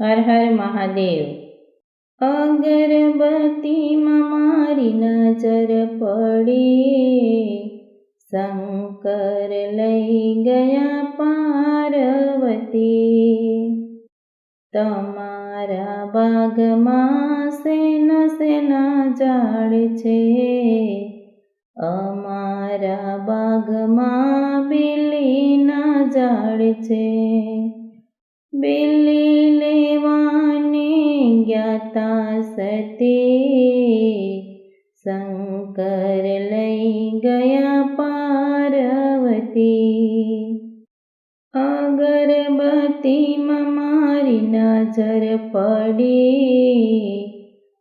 હર હર મહાદેવ. અગરબત્તીમાં મારી નજર પડી, શંકર લઈ ગયા પાર્વતી. તમારા બાગમાં સેના સેના ઝાડ છે, અમારા બાગમાં બિલીના ઝાડ છે. લેવાને यता सते। शङ्करलै गया पार्वती। मारि न नजर पडि।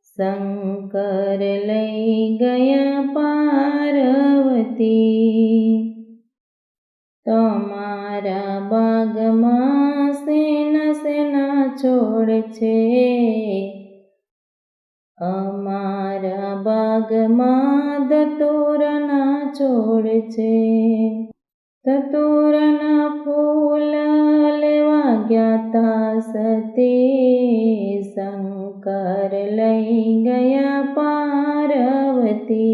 शङ्कर गया पार्वती। तमारा बागमा સેના છોડ છે અમારા બાગમાં દતોરના છોડ છે દતોરના ફૂલ લેવા ગયા સતી શંકર લઈ ગયા પાર્વતી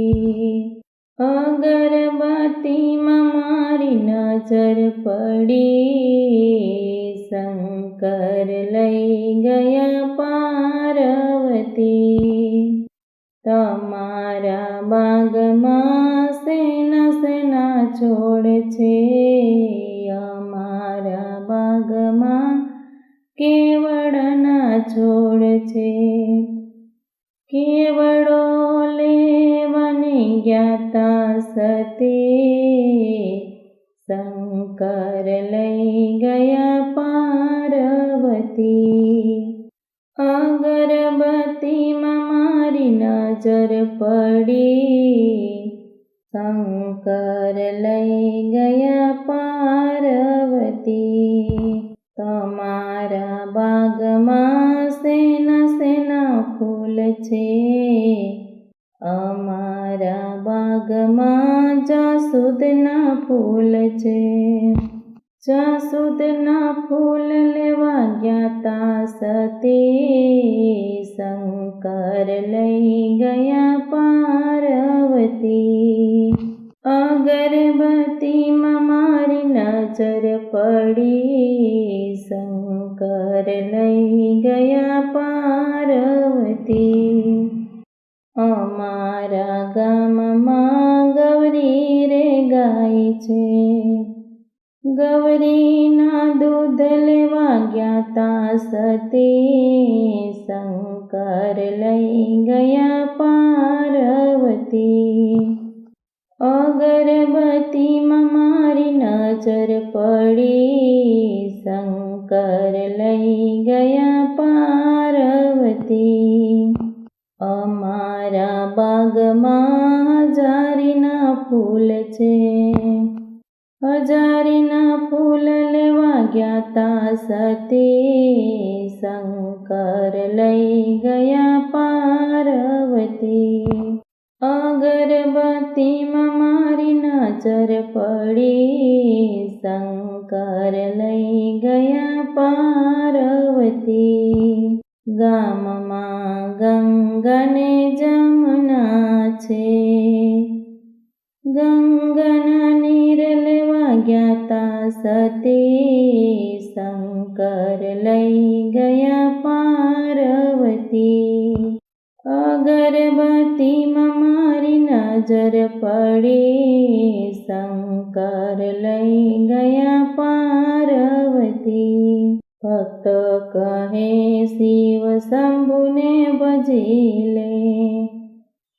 અગરબત્તીમાં મારી નજર પડી છોડ છે. કેવડો લેવાને જ્ઞાતા સતે. શંકર લઈ ગયા પાર્વતી. અગરબત્તીમાં મારી નજર પડી. શંકર લઈ ગયા પાર્વતી બાગમાં જાસૂદના ફૂલ છે. જાસૂદના ફૂલ લેવા ગયા સતી. શંકર લઈ ગયા પાર્વતી. અગરબત્તીમાં મારી નજર પડી. શંકર લઈ ગયા પાર્વતી. અમારા છે. ગૌરીના દૂધ લેવા ગયા સતી શંકર લઈ ગયા પાર્વતી. અગરબતીમાં મારી નજર પડી, શંકર લઈ ગયા પાર્વતી. અમારા બાગમાં જારીના ફૂલ છે. હજારીના ફૂલ લેવા ગયા સતી શંકર લઈ ગયા પાર્વતી. અગરબત્તીમાં મારી નજર પડી શંકર લઈ ગયા પાર્વતી. ગામમાં ગંગને જમના છે. ગંગના સતી શંકર લઈ ગયા પાર્વતી અગરબત્તીમાં મારી નજર પડે શંકર લઈ ગયા પાર્વતી ભક્ત કહે શિવ શંભુને ભજી લે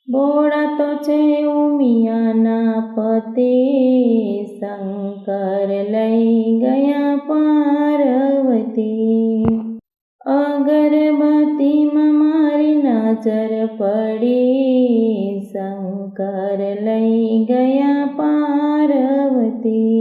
બોળા તો છે ઉમિયાના પતિ શંકર લઈ ગયા પાર્વતી. અગરબત્તીમાં મારી નજર પડી. શંકર લઈ ગયા પાર્વતી.